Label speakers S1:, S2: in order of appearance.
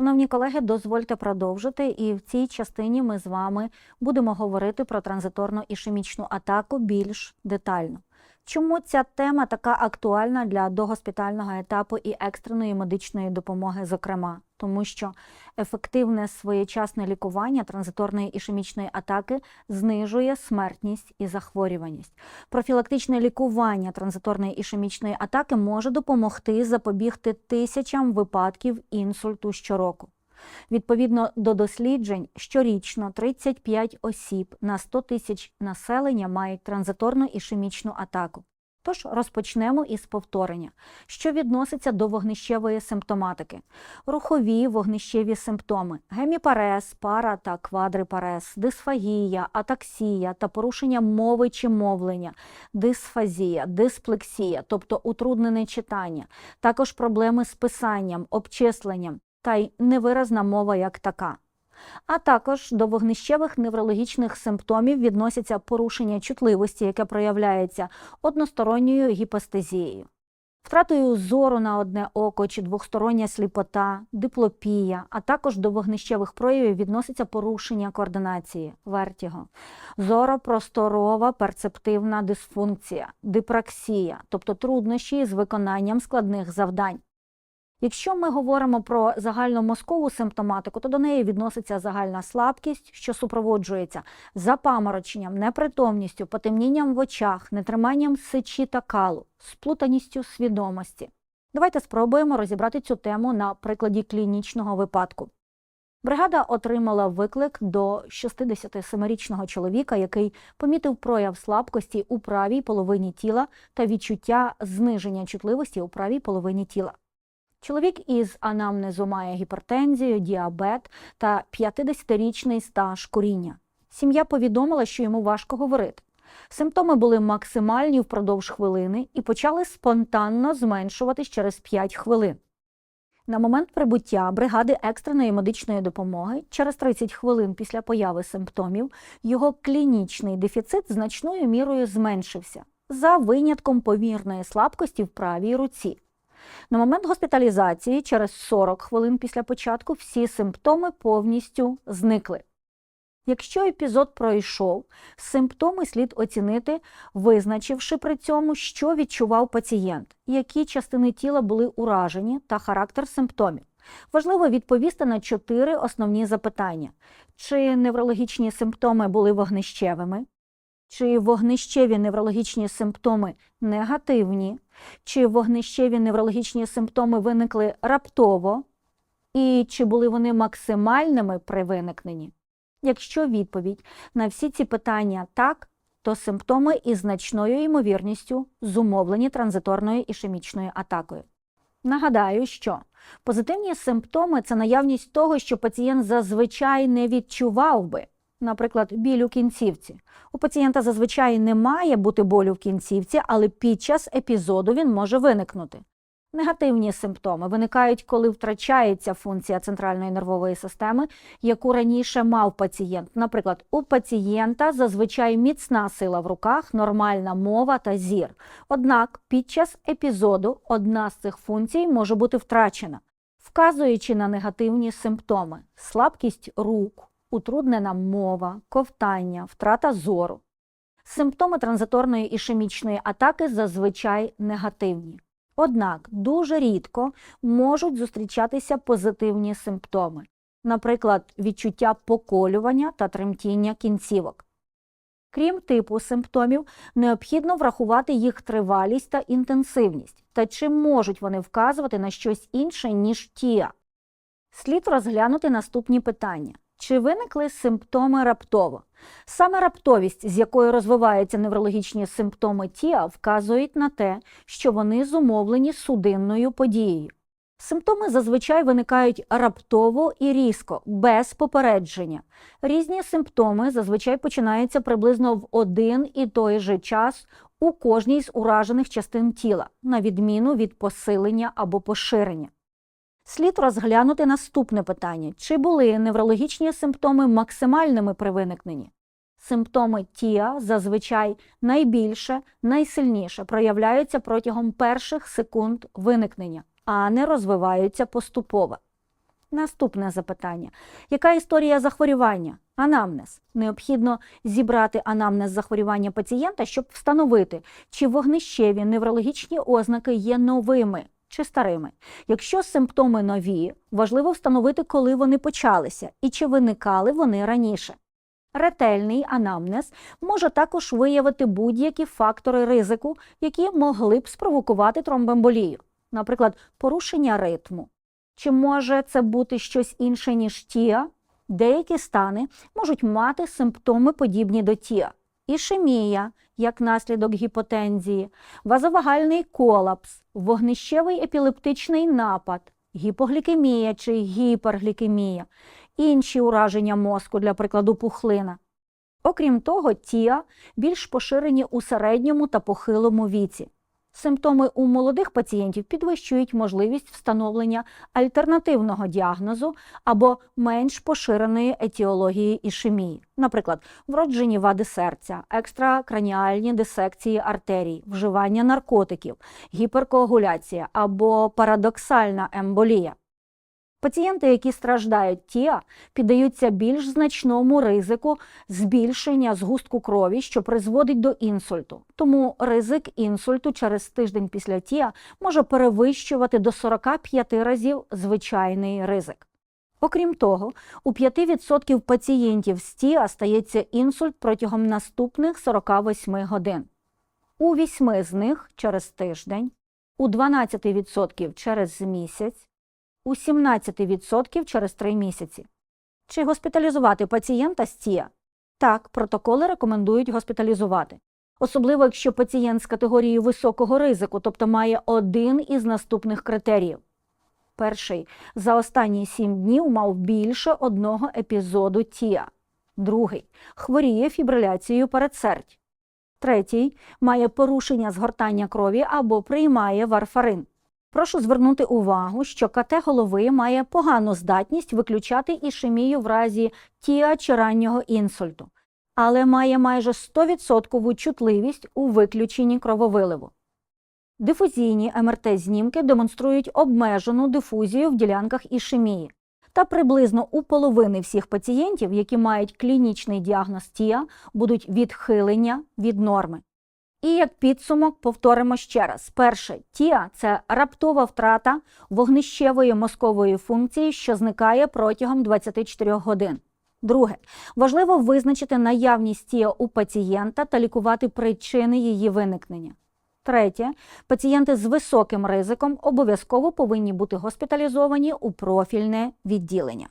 S1: Шановні колеги, дозвольте продовжити, і в цій частині ми з вами будемо говорити про транзиторну ішемічну атаку більш детально. Чому ця тема така актуальна для догоспітального етапу і екстреної медичної допомоги, зокрема? Тому що ефективне своєчасне лікування транзиторної ішемічної атаки знижує смертність і захворюваність. Профілактичне лікування транзиторної ішемічної атаки може допомогти запобігти тисячам випадків інсульту щороку. Відповідно до досліджень, щорічно 35 осіб на 100 тисяч населення мають транзиторну ішемічну атаку. Тож розпочнемо із повторення, що відноситься до вогнищевої симптоматики. Рухові вогнищеві симптоми: геміпарез, пара та квадрипарез, дисфагія, атаксія та порушення мови чи мовлення, дисфазія, дисплексія, тобто утруднене читання, також проблеми з писанням, обчисленням та й невиразна мова як така. А також до вогнищевих неврологічних симптомів відносяться порушення чутливості, яке проявляється односторонньою гіпостезією, втратою зору на одне око чи двохстороння сліпота, диплопія, а також до вогнищевих проявів відноситься порушення координації, вертіго, зоропросторова перцептивна дисфункція, дипраксія, тобто труднощі з виконанням складних завдань. Якщо ми говоримо про загальномозкову симптоматику, то до неї відноситься загальна слабкість, що супроводжується запамороченням, непритомністю, потемнінням в очах, нетриманням сечі та калу, сплутаністю свідомості. Давайте спробуємо розібрати цю тему на прикладі клінічного випадку. Бригада отримала виклик до 67-річного чоловіка, який помітив прояв слабкості у правій половині тіла та відчуття зниження чутливості у правій половині тіла. Чоловік із анамнезу має гіпертензію, діабет та 50-річний стаж куріння. Сім'я повідомила, що йому важко говорити. Симптоми були максимальні впродовж хвилини і почали спонтанно зменшуватись через 5 хвилин. На момент прибуття бригади екстреної медичної допомоги через 30 хвилин після появи симптомів його клінічний дефіцит значною мірою зменшився за винятком помірної слабкості в правій руці. На момент госпіталізації, через 40 хвилин після початку, всі симптоми повністю зникли. Якщо епізод пройшов, симптоми слід оцінити, визначивши при цьому, що відчував пацієнт, які частини тіла були уражені та характер симптомів. Важливо відповісти на чотири основні запитання: чи неврологічні симптоми були вогнищевими, чи вогнищеві неврологічні симптоми негативні, чи вогнищеві неврологічні симптоми виникли раптово, і чи були вони максимальними при виникненні? Якщо відповідь на всі ці питання так, то симптоми із значною ймовірністю зумовлені транзиторною ішемічною атакою. Нагадаю, що позитивні симптоми це наявність того, що пацієнт зазвичай не відчував би наприклад, біль у кінцівці. У пацієнта зазвичай не має бути болю в кінцівці, але під час епізоду він може виникнути. Негативні симптоми виникають, коли втрачається функція центральної нервової системи, яку раніше мав пацієнт. Наприклад, у пацієнта зазвичай міцна сила в руках, нормальна мова та зір. Однак під час епізоду одна з цих функцій може бути втрачена, вказуючи на негативні симптоми слабкість рук, утруднена мова, ковтання, втрата зору. Симптоми транзиторної ішемічної атаки зазвичай негативні. Однак дуже рідко можуть зустрічатися позитивні симптоми, наприклад, відчуття поколювання та тремтіння кінцівок. Крім типу симптомів, необхідно врахувати їх тривалість та інтенсивність, та чи можуть вони вказувати на щось інше, ніж тіа. Слід розглянути наступні питання. Чи виникли симптоми раптово? Саме раптовість, з якою розвиваються неврологічні симптоми ТІА, вказують на те, що вони зумовлені судинною подією. Симптоми зазвичай виникають раптово і різко, без попередження. Різні симптоми зазвичай починаються приблизно в один і той же час у кожній з уражених частин тіла, на відміну від посилення або поширення. Слід розглянути наступне питання: чи були неврологічні симптоми максимальними при виникненні? Симптоми ТІА зазвичай найбільше, найсильніше проявляються протягом перших секунд виникнення, а не розвиваються поступово. Наступне запитання: яка історія захворювання? Анамнез. Необхідно зібрати анамнез захворювання пацієнта, щоб встановити, чи вогнищеві неврологічні ознаки є новими чи старими. Якщо симптоми нові, важливо встановити, коли вони почалися і чи виникали вони раніше. Ретельний анамнез може також виявити будь-які фактори ризику, які могли б спровокувати тромбемболію, наприклад, порушення ритму. Чи може це бути щось інше, ніж тіа? Деякі стани можуть мати симптоми подібні до тіа. Ішемія, як наслідок гіпотензії, вазовагальний колапс, вогнищевий епілептичний напад, гіпоглікемія чи гіперглікемія, інші ураження мозку, для прикладу, пухлина. Окрім того, тіа більш поширені у середньому та похилому віці. Симптоми у молодих пацієнтів підвищують можливість встановлення альтернативного діагнозу або менш поширеної етіології ішемії, наприклад, вроджені вади серця, екстракраніальні дисекції артерій, вживання наркотиків, гіперкоагуляція або парадоксальна емболія. Пацієнти, які страждають ТІА, піддаються більш значному ризику збільшення згустку крові, що призводить до інсульту. Тому ризик інсульту через тиждень після ТІА може перевищувати до 45 разів звичайний ризик. Окрім того, у 5% пацієнтів з ТІА стається інсульт протягом наступних 48 годин. У 8 з них через тиждень, у 12% через місяць, у 17% через 3 місяці. Чи госпіталізувати пацієнта з ТІА? Так, протоколи рекомендують госпіталізувати. Особливо, якщо пацієнт з категорії високого ризику, тобто має один із наступних критеріїв. Перший за останні 7 днів мав більше одного епізоду ТІА. Другий хворіє фібриляцією передсердь. Третій має порушення згортання крові або приймає варфарин. Прошу звернути увагу, що КТ голови має погану здатність виключати ішемію в разі тіа чи раннього інсульту, але має майже 100% чутливість у виключенні крововиливу. Дифузійні МРТ-знімки демонструють обмежену дифузію в ділянках ішемії. Та приблизно у половини всіх пацієнтів, які мають клінічний діагноз ТІА, будуть відхилення від норми. І як підсумок повторимо ще раз: перше, тіа це раптова втрата вогнищевої мозкової функції, що зникає протягом 24 годин. Друге, важливо визначити наявність тіа у пацієнта та лікувати причини її виникнення. Третє, пацієнти з високим ризиком обов'язково повинні бути госпіталізовані у профільне відділення.